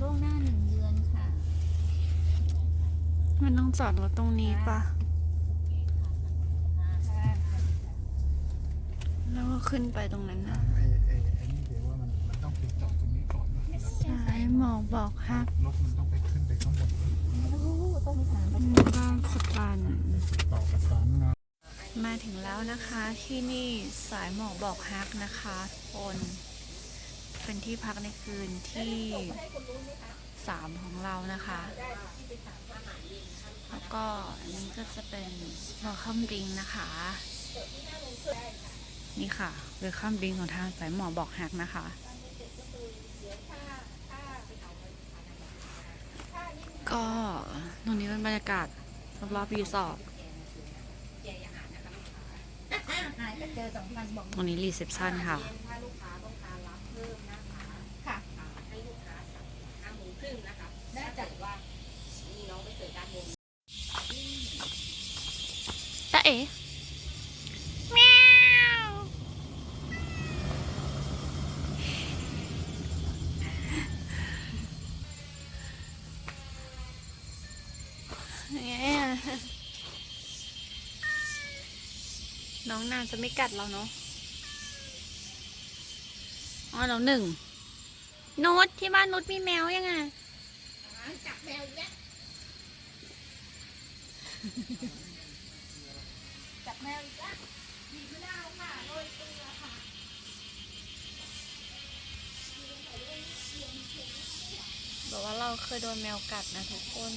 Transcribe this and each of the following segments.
ล่วงหน้าหนึ่งเดือนค่ะ มันต้องจอดรถตรงนี้ปะค่ะแล้วก็ขึ้นไปตรงนั้นนะไอ้ไอ้ไอ้นี่เดี๋ยวว่ามันมันต้องไปจอดตรงนี้ก่อนนะสายหมอกบอกฮักรถมันต้องไปขึ้นไปข้างบนโอ้โหต้องมีสามประหกันมู่บ้านสปันต่อประสานงานมาถึงแล้วนะคะที่นี่สายหมอกบอกฮักนะคะทุกคน เป็นที่พักในคืนที่สามของเรานะคะ แล้วก็อันนี้ก็จะเป็นเวลคัมดิงนะคะ นี่ค่ะเวลคัมดิงของทางสายหมอบอกฮักนะคะก็ตรงนี้เป็นบรรยากาศรอบๆรีสอร์ทหายไปเจอกตรงนี้รีเซพชันค่ะ อ่าให้ลูกค้าสั่งห้าโมง ครึ่งนะคะได้จัดว่ามีน้องไปเสิร์ฟด้านบนตาเอ๋แมวไงอะน้องนานจะไม่กัดเราเนาะอ๋อน้องหนึ่ง นุชที่บ้านนุชมีแมวยังไงจับแมวอีกแล้วจับแมวอีกแล้วมีมะนาวค่ะโรยเกลือค่ะบอกว่าเราเคยโดนแมวกัดนะทุกคน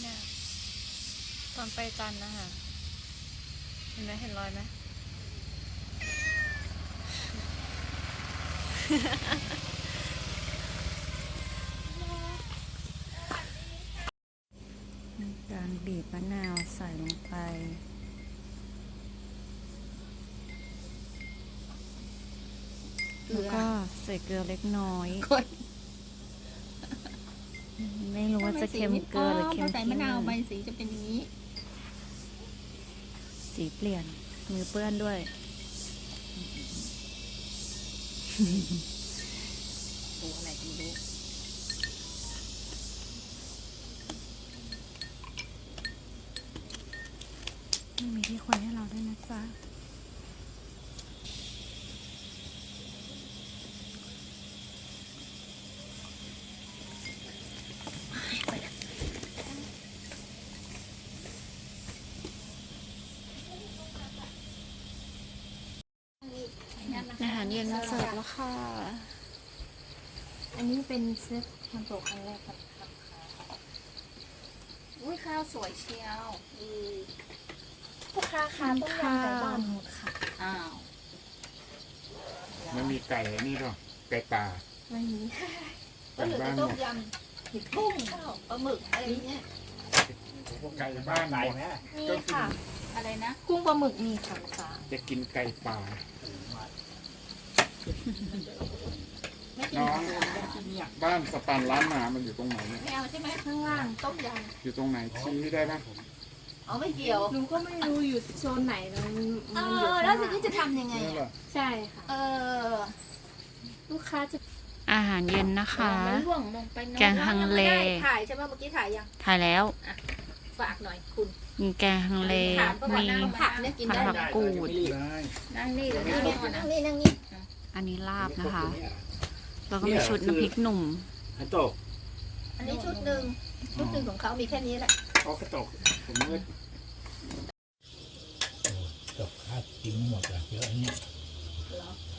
เนี่ยตอนไปจันนะคะเห็นไหมเห็นรอยไหม การบีบมะนาวใส่ลงไป แล้วก็ใส่เกลือเล็กน้อยไม่รู้ว่าจะเค็มเกินหรือเค็มพอใส่ที่มะนาวใบสีจะเป็นอย่างนี้ สีเปลี่ยนมือเปื้อนด้วย ตัวอะไรก็ไม่รู้ไม่มีที่คนให้เราด้วยนะจ๊ะ อาหาร เย็นมาเสิร์ฟแล้วค่ะ อันนี้เป็นเซตทำโตะครั้งแรกครับอุ้ยข้าวสวยเชียวอือลูกค้าค่ะต้มยำไก่บ้านหมดค่ะ อ้าวมันมีไก่อันนี่หรอไก่ป่าไม่มีไก่บ้านหมต้ดมยำผิดกุ้งข้าวปลาหมึกอะไรเงี้ยไก่บ้านหมดมีค่ะ อะไรนะ กุ้งปลาหมึกมีค่ะลูกค้าจะกินไก่ป่าไม่กิ นน้องเนี่ยบ้านสปันร้านหมามันอยู่ตรงไหนเนี่ยไม่เอาใช่ไหมข้างล่างต้มยอยู่ตรงไหนชี้ได้ปะำเอาไม่เกี่ยว หนูก็ไม่รู้อยู่โซนไหนเลยมันเอมันอยู่อข้างแล้วทีล่างนี้จะทำยังไง นี่อะเหรอใช่ค่ะ เออลูกค้าจะอาหารเย็นนะคะ มันล่วงลงไปนอนแกงฮังเลยังไม่ได้ถ่ายใช่ไหมเมื่อกี้ถ่ายยังถ่ายแล้ว ฝากหน่อยคุณมีแกงฮังเล ถามก็ว่ามีนั่งผักเนี่ยกินได้ผักไหมกูด ได้นั่งนี่เดี๋ยวนั่นี่งก่อนนะนี่นั่งนี่ อันนี้ลาบนะคะ แล้วก็มีชุดน้ำพริกหนุ่มฮันโตกอันนี้ชุดหนึ่งชุดหนึ่งของเขามีแค่นี้แหละเอากระตกผมมืดตกค่ากินหมดอะเยอะอันนี้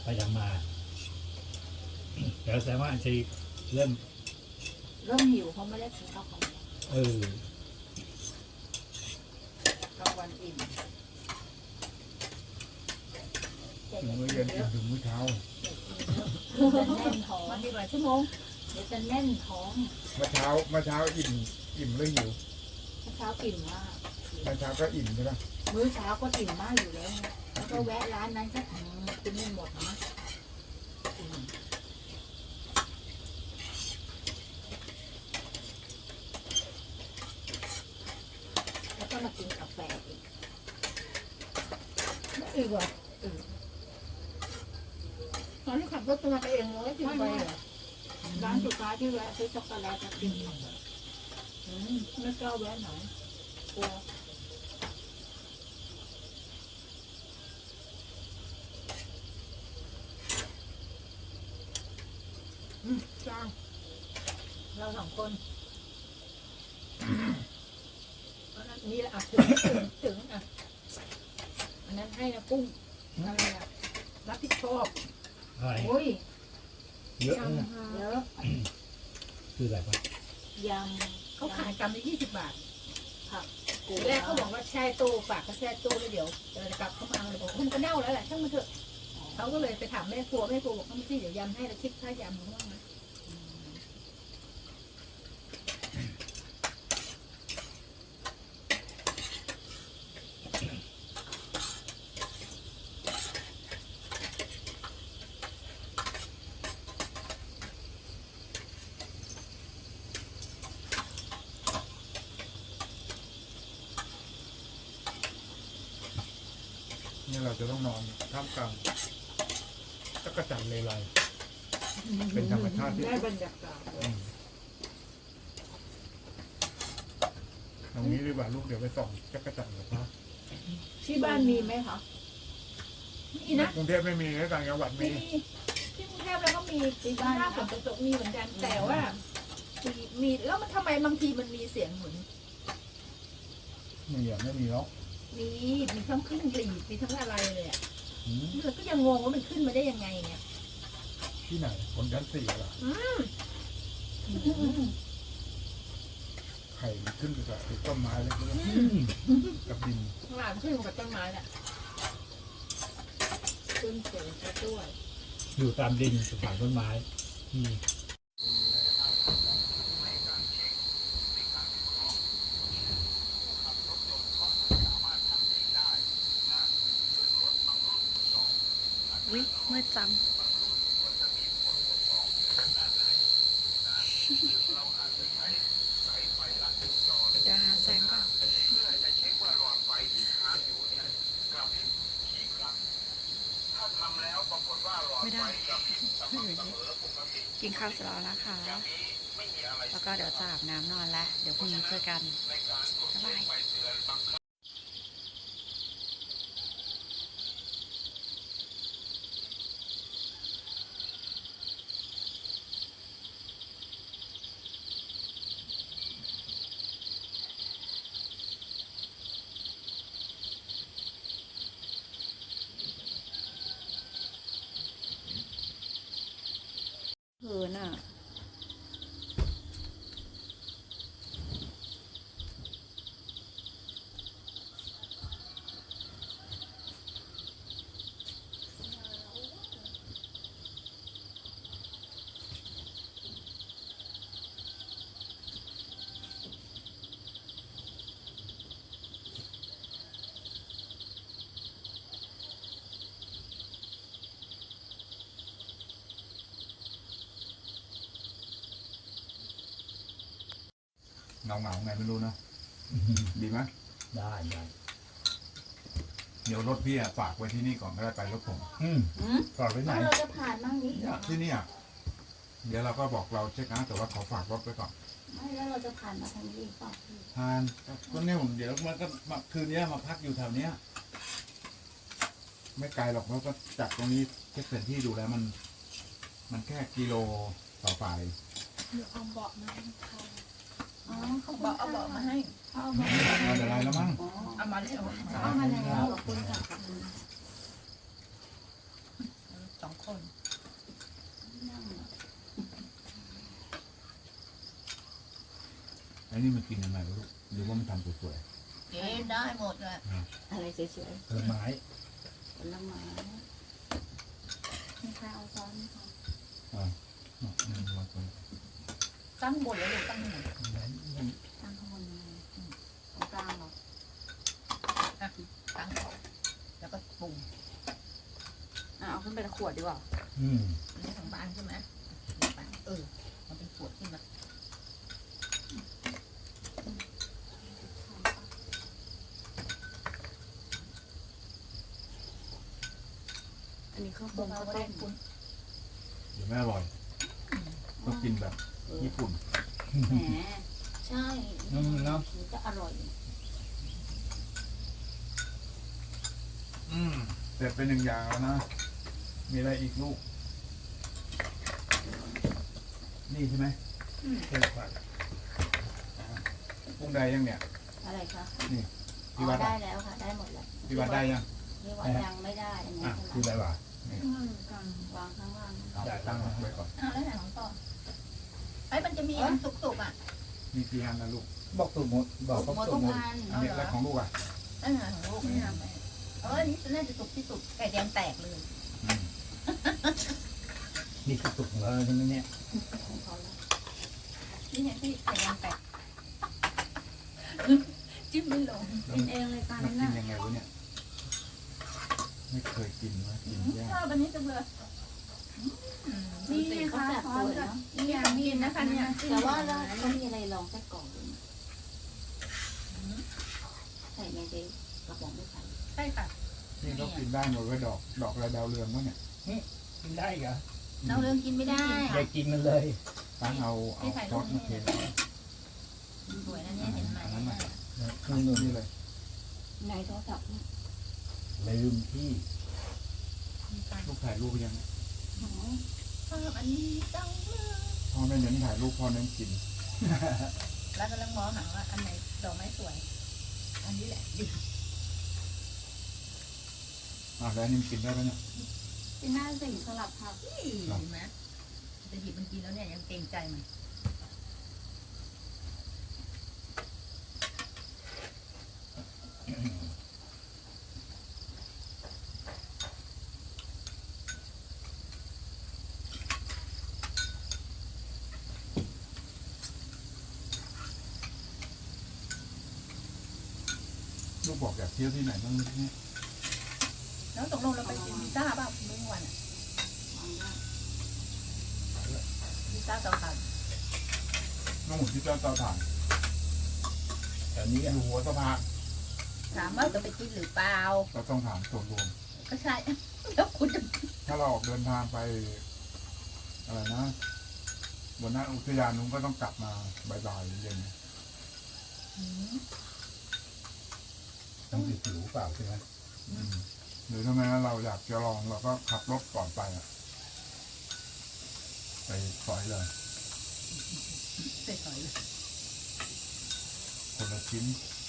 ไปทำมาเดี๋ยวแต่ว่าจะเริ่ม เริ่มหิวเพราะไม่ได้กินข้าวของเออกลางวันอิ่ม ถึงมื้อเย็นกินถึงมื้อเช้าจะแน่นท้องมาดีกว่าชั่วโมงเดี๋ยวจะแน่นท้องเมื่อเช้าเมื่อเช้าอิ่มอิ่มหรือหิวเช้าอิ่มมาก เมื่อเช้าก็อิ่มใช่ปะมื้อเช้าก็อิ่มมากอยู่แล้วไงแล้วก็แวะร้านนั้นก็อืมกินไม่หมดนะอิ่มแล้วก็มากินกาแฟอีกอีกเหรอ ตอนแรไม่ขับรถมาเองเลยจริงไปร้านสุดท้ายที่แวะซื้อช็อกโกแลตกินไม่กล้าแวะไหนกลัวจ้างเราสองคนอันนั้นนี่แหละอะถึงถึงถึงอะอันนั้นให้นะกุ้งอะไรอะรับผิดชอบ อะไร โอ้ยเยอะนะเยอะคืออะไรปะยำเขาขายกำละยี่สิบบาทค่ะทีแรกเขาบอกว่าแช่ตู้ฝากเขาแช่ตู้แล้วเดี๋ยวจะกลับเข้ามาเอาเลยบอกมันก็เน่าแล้วแหละช่างมันเถอะเขาก็เลยไปถามแม่ครัวแม่ครัวบอกเขาไม่ใช่เดี๋ยวยำให้แล้วคิดค่ายำเขาว่านะเนี่ยเราจะต้องนอนท่ามกลางจักรจันทร์เลไล เป็นธรรมชาติที่ได้บรรยากาศอืมตรงนี้ดีกว่าลูกเดี๋ยวไปส่องจักรจันทร์กับพ่อที่บ้านมีไหมคะมีนะกรุงเทพไม่มีในต่างจังหวัดมีมีที่กรุงเทพแล้วก็มีที่บ้านหน้าฝนตกมีเหมือนกัน แต่ว่ามีมีแล้วมันทำไมบางทีมันมีเสียงเหมือนไม่มีอะไม่มีแล้วมีมีทั้งขึ้นกรีดมีทั้งอะไรเลยอะอืมมันก็ยังงงว่ามันขึ้นมาได้ยังไงเนี่ย ที่ไหนคนชั้นสี่เหรอไข่มันขึ้นอยู่กับต้นไม้เล็กอืมๆกับดินข้างหลังขึ้นกับต้นไม้แหละขึ้นเสียงซะด้วย อยู่ตามดินสุสานต้นไม้อืมวิมืดจัง เดี๋ยวหาแสงก่อนไม่ได้ กินข้าวเสร็จแล้วนะคะ แล้วก็เดี๋ยวจะอาบน้ำนอนแล้ว เดี๋ยวพรุ่งนี้เจอกัน บ๊ายบาย เหินอะ เงาเงาๆไงไม่รู้นะดีไหมได้ได้เดี๋ยวรถพี่อะฝากไว้ที่นี่ก่อนก็ได้ไปรถผมอืมจอดไว้ไหนเราจะผ่านมั่งนี้เนี่ยที่เนี่ย เดี๋ยวเราก็บอกเราเช็คนะแต่ว่าขอฝากรถไว้ก่อนไม่แล้วเราจะผ่านมาทางนี้เปล่าทานก็เนี่ยเดี๋ยวมันก็มาคืนนี้มาพักอยู่แถวเนี้ย ไม่ไกลหรอกเพราะก็จากตรงนี้เช็คแผนที่ดูแล้วมัน มันแค่กิโลต่อไปอ๋ อเขาบอกเอาบอกมาให้เอามาไม่เป็นไรแล้วมั้งเอามาแล้วเอามาแล้วขอบคุณค่ะสองคนไอ้นี่มันกินยังไงวะลูกหรือว่ามันทำสวยเอ๊ได้หมดเลยอะไรสวยผลไม้ๆผลไม้มีใครเอาซ้อนไหมคะๆอ่าอะอืมวางตรงนี้ ตั้งบนแล้วลูกตั้งบนตั้งข้างบนยังไงอืมตรงกลางเหรออะตั้งก่อนแล้วก็ปรุงอะเอาขึ้นไปในขวดดีกว่าอืมอันนี้ของบ้านใช่ไหมเออ มันเป็นขวดขึ้นมาอันนี้ข้าวบต้งมเขาข้าวได้ต้มคุณไม่อร่อยต้องกินแบบ ญี่ปุ่นแหมใช่อืมเนาะถึงจะอร่อย อืมเสร็จไปหนึ่งอย่างแล้วนะ มีอะไรอีกลูก นี่ใช่ไหมเส้นผัดปรุงได้ยังเนี่ย อะไรคะนี่อ๋พี่อวัดได้อะแล้วค่ะ ได้หมดแล้วพี่วัดได้ยังพี่วัดยังไม่ได้อันนี้อะใช่คือไหอะมไรวะวางข้างล่างเอาตั้งไว้ก่อน อ้าวแล้วไหนของต่อ ไอ้มันจะมีอันสุกๆอะมีกี่อันนะลูกบอกสูตรหมดบอกครบหมดสูตทุรกหมดอันอันนี้แล้วของลูกอะนั่นไงของลูกนี่ทำไปเอออันนี้น่าจะสุกที่สุดไก่แดงแตกเลยอืมนี่คือสุกของเราใช่ไหมเนี่ยของเขาแล้วนี่ไงพี่ไก่แดงแตกจิ้มไม่ลงกินเองเลยตอนมันนั้นกินน่ะยังไงวะเนี่ย ไม่เคยกินวะกินยากชอบอันนี้จังเลย อืมนี่ดูสิเขาจัดสวยเนาะนี่อยากกินนะคะเนี่ยแต่ว่าแล้วเขามีอะไรรองไส้กรอกด้วยนะใส่ในเด็กกระป๋องไม่ใส่ใช่ค่ะนี่เรากินได้หมดว่าดอกดอกอะไรดาวเรืองวะเนี่ยกินได้เหรอเราเรื่องกินไม่ได้อย่ากินมันเลยตั้งเอาเอาซอสมาเทสวยนะเนี่ยเห็นไหมอันนั้นน่ะนุ่นนี่เลยในโทรศัพท์นี่ๆลืมที่ลูกถ่ายรูปไปยัง หือชอบอันนี้จังเลยพ่อไม่เน้นถ่ายรูปพ่อเน้นกิน แล้วกำลังมองหาว่าอันไหนดอกไม้สวย อันนี้แหละดิอะแล้วนี่มันกินได้ไหมเนี่ยที่หน้าสิ่งสลับผักนี่เห็นไหมจะหยิบมันกินแล้วเนี่ยยังเกรงใจมัน กบอกอยากเที่ยวที่ไหนบ้างเนี่ยแล้วตกลงเราไปกินพิซซ่าเปล่าเมื่อวันอะวางได้พิซซ่าเตาถ่านน้องหมุนที่เจ้าเตาถ่านแต่นี้อยู่หัวสะพานถามว่าจะไปกินหรือเปล่า เราต้องถามส่วนรวม ก็ใช่ แล้วคุณจะถ้าเราออกเดินทางไปอะไรนะบนหน้าอุทยานนุ้งก็ต้องกลับมาบ่ายๆเย็น ต้องติดผิวเปล่าใช่ไหมอืมหรือทำไมงั้นเราอยากจะลองเราก็ขับรถก่อนไปอะไปสอยเลยเสร็จหน่อยเลยคนละชิ้น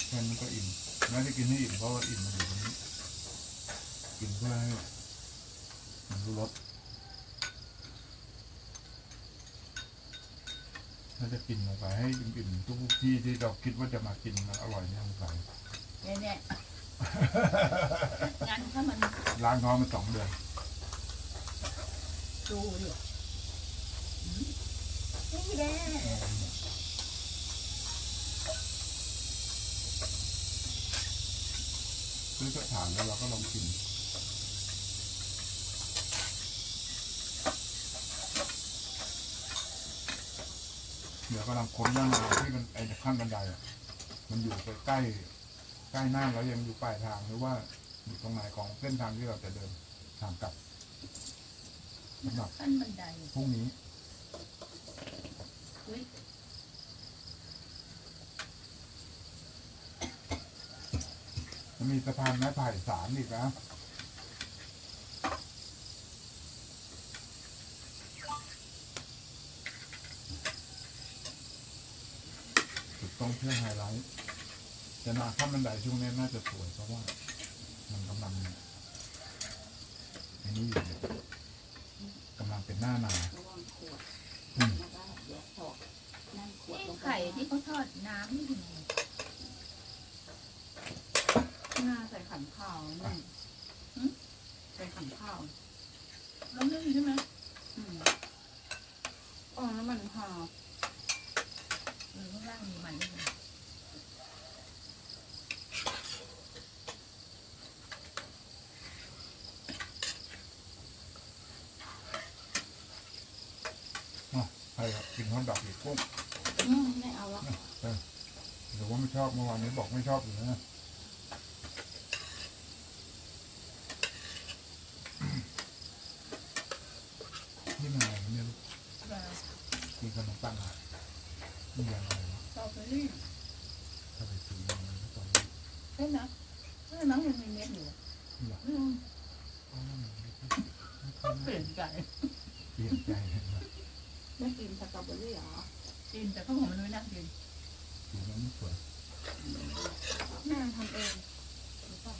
แค่นั้นก็อิ่มไม่ได้กินให้อิ่มเพราะว่าอิ่มมันอยู่ตรงนี้กินเพื่อให้มันรู้รสถ้าจะกินลงไปให้อิ่มๆทุกที่ที่เราคิดว่าจะมากินมันอร่อยเนี่ยลงไป เนี่ยเนี่ยงั้นถ้ามันล้างท้องมาสองเดือนดูดิอืมนี่แหละซื้อกระถางแล้วเราก็ลองกินเดี๋ยวกำลังค้นย่างนาที่มันไอ้ขั้นบันไดอะมันอยู่ใกล้ใกล้ ใกล้หน้าแล้วยังอยู่ปลายทางหรือว่าอยู่ตรงไหนของเส้นทางที่เราจะเดินทางกลับสำหรับขั้นบันไดพรุ่งนี้อุ๊ยมันมีสะพานไม้ไผ่สามอีกนะจุดต้องเที่ยวไฮไลท์ จะนาข้ามันไดช่วงนี้น่าจะสวยเพราะว่า มันกำลังอันนี้อยู่กำลังเป็นหน้าหนาวระวังขวดอืมแล้วก็เดี๋ยวถอดนั่นขวดลงไข่ที่เขาทอดน้ำนี่ถึงหน้าใส่ขันข้าวนี่หึใส่ขันข้าวแล้วนึ่งใช่ไหมอืมอ๋อแล้วมันหอมเออข้างล่างมีมันด้วยนะ ใครครับกินฮอทดอกอีกกุ้งอืมไม่เอาละหรือว่าไม่ชอบเมื่อวานนี้บอกไม่ชอบอยู่นะนี่มันอะไรวะเนี่ยลูกกินขนมปังอะนี่ยังอะไรวะสตรอเบอรี่ถ้าไปซื้อมามันก็ต้องใช่นะใช่น้ำยังมีเม็ดอยู่หรออืมอ๋อมันไม่ค่อยไม่ค่ก็อยเปลี่ยนใจเปลี่ยนใจเลยนะ ไม่กินสตรอเบอรี่เหรอกินแต่ข้าวหอมมันไม่น่ากินมันไม่สวยแม่ทำเองรือป่า